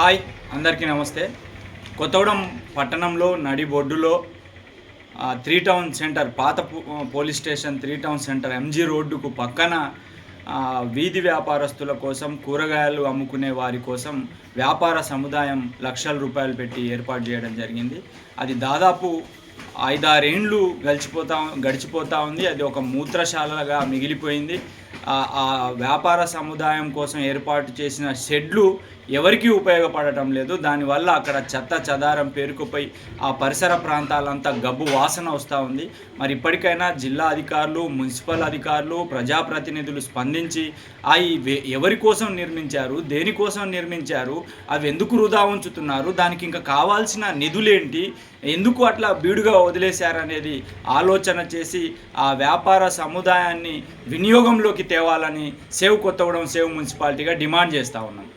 Hi అందరికీ నమస్తే. కొత్తగూడెం పట్టణంలో నడిబొడ్డులో బొడ్డులో త్రీ టౌన్ సెంటర్ పాత police station three town centre MG రోడ్డుకు పక్కన వీధి వ్యాపారస్తుల కోసం కూరగాయలు అమ్ముకునే వారి కోసం వ్యాపార సముదాయం లక్షల రూపాయలు పెట్టి ఏర్పాటు చేయడం జరిగింది. అది దాదాపు ఐదారేండ్లు గడిచిపోతా గడిచిపోతూ ఉంది. అది ఒక మూత్రశాలగా మిగిలిపోయింది. ఆ వ్యాపార సముదాయం కోసం ఏర్పాటు చేసిన షెడ్లు ఎవరికీ ఉపయోగపడటం లేదు. దానివల్ల అక్కడ చెత్త చెదారం పేరుకుపోయి ఆ పరిసర ప్రాంతాలంతా గబ్బు వాసన వస్తూ ఉంది. మరి ఇప్పటికైనా జిల్లా అధికారులు మున్సిపల్ అధికారులు ప్రజాప్రతినిధులు స్పందించి ఆ ఈ ఎవరి కోసం నిర్మించారు దేనికోసం నిర్మించారు అవి ఎందుకు వృధా ఉంచుతున్నారు దానికి ఇంకా కావాల్సిన నిధులేంటి ఎందుకు అట్లా బీడుగా వదిలేశారనేది ఆలోచన చేసి ఆ వ్యాపార సముదాయాన్ని వినియోగంలోకి తేవాలని సేవ్ కొత్తగూడెం సేవ్ మున్సిపాలిటీగా డిమాండ్ చేస్తూ ఉన్నాం.